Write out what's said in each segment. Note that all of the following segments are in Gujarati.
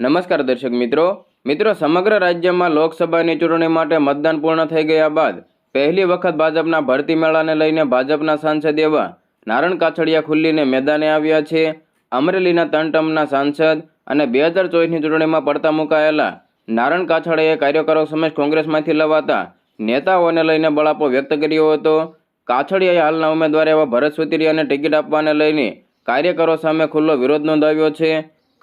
નમસ્કાર દર્શક મિત્રો. મિત્રો, સમગ્ર રાજ્યમાં લોકસભાની ચૂંટણી માટે મતદાન પૂર્ણ થઈ ગયા બાદ પહેલી વખત ભાજપના ભરતી મેળાને લઈને ભાજપના સાંસદ એવા નારણ કાછડિયા ખુલ્લીને મેદાને આવ્યા છે. અમરેલીના ત્રણ સાંસદ અને બે હજાર ચોવીસની ચૂંટણીમાં પડતા મુકાયેલા નારણ કાછડિયાએ કાર્યકરો સમક્ષ કોંગ્રેસમાંથી લવાતા નેતાઓને લઈને બળાપો વ્યક્ત કર્યો હતો. કાછડિયાએ હાલના ઉમેદવાર એવા ભરત સુતીરિયાને ટિકિટ આપવાને લઈને કાર્યકરો સામે ખુલ્લો વિરોધ નોંધાવ્યો છે.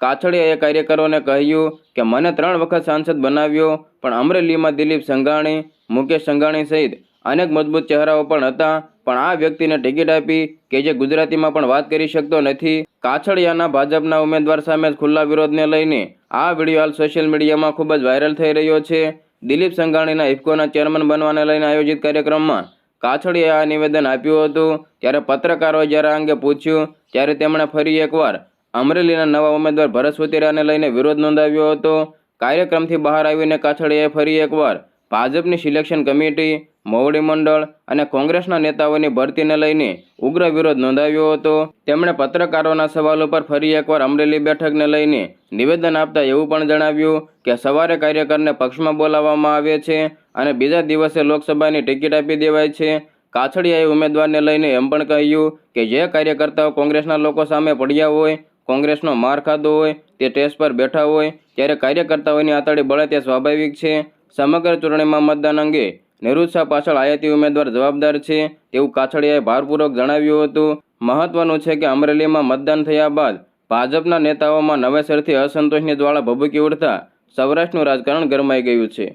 કાછડિયાએ કાર્યકરોને કહ્યું કે, મને ત્રણ વખત સાંસદ બનાવ્યો, પણ અમરેલીમાં દિલીપ સંઘાણી, મુકેશ સંઘાણી સહિત અનેક મજબૂત ચહેરાઓ પણ હતા. પણ આ વ્યક્તિને ટિકિટ આપી કે જે ગુજરાતીમાં પણ વાત કરી શકતો નથી. કાછડિયાના ભાજપના ઉમેદવાર સામે ખુલ્લા વિરોધને લઈને આ વીડિયો હાલ સોશિયલ મીડિયામાં ખૂબ જ વાયરલ થઈ રહ્યો છે. દિલીપ સંઘાણીના ઇફકોના ચેરમેન બનવાને લઈને આયોજિત કાર્યક્રમમાં કાછડિયાએ આ નિવેદન આપ્યું હતું. ત્યારે પત્રકારોએ જ્યારે અંગે પૂછ્યું, ત્યારે તેમણે ફરી એકવાર અમરેલીના નવા ઉમેદવાર ભરત સોતેરાને લઈને વિરોધ નોંધાવ્યો હતો. કાર્યક્રમથી બહાર આવીને કાછડિયાએ ફરી એકવાર ભાજપની સિલેક્શન કમિટી, મોવડી મંડળ અને કોંગ્રેસના નેતાઓની ભરતીને લઈને ઉગ્ર વિરોધ નોંધાવ્યો હતો. તેમણે પત્રકારોના સવાલો પર ફરી એકવાર અમરેલી બેઠકને લઈને નિવેદન આપતા એવું પણ જણાવ્યું કે સવારે કાર્યકરને પક્ષમાં બોલાવવામાં આવે છે અને બીજા દિવસે લોકસભાની ટિકિટ આપી દેવાય છે. કાછડિયાએ ઉમેદવારને લઈને એમ પણ કહ્યું કે જે કાર્યકર્તાઓ કોંગ્રેસના લોકો સામે પડ્યા હોય કોંગ્રેસનો માર ખાધો હોય, તે ટેસ્ટ પર બેઠા હોય, ત્યારે કાર્યકર્તાઓની આતડી બળે તે સ્વાભાવિક છે. સમગ્ર ચૂંટણીમાં મતદાન અંગે નિરુત્સાહ પાછળ આયાતી ઉમેદવાર જવાબદાર છે તેવું કાછડિયાએ ભારપૂર્વક જણાવ્યું હતું. મહત્વનું છે કે અમરેલીમાં મતદાન થયા બાદ ભાજપના નેતાઓમાં નવેસરથી અસંતોષની જ્વાળા ભભૂકી ઉઠતા સૌરાષ્ટ્રનું રાજકારણ ગરમાઈ ગયું છે.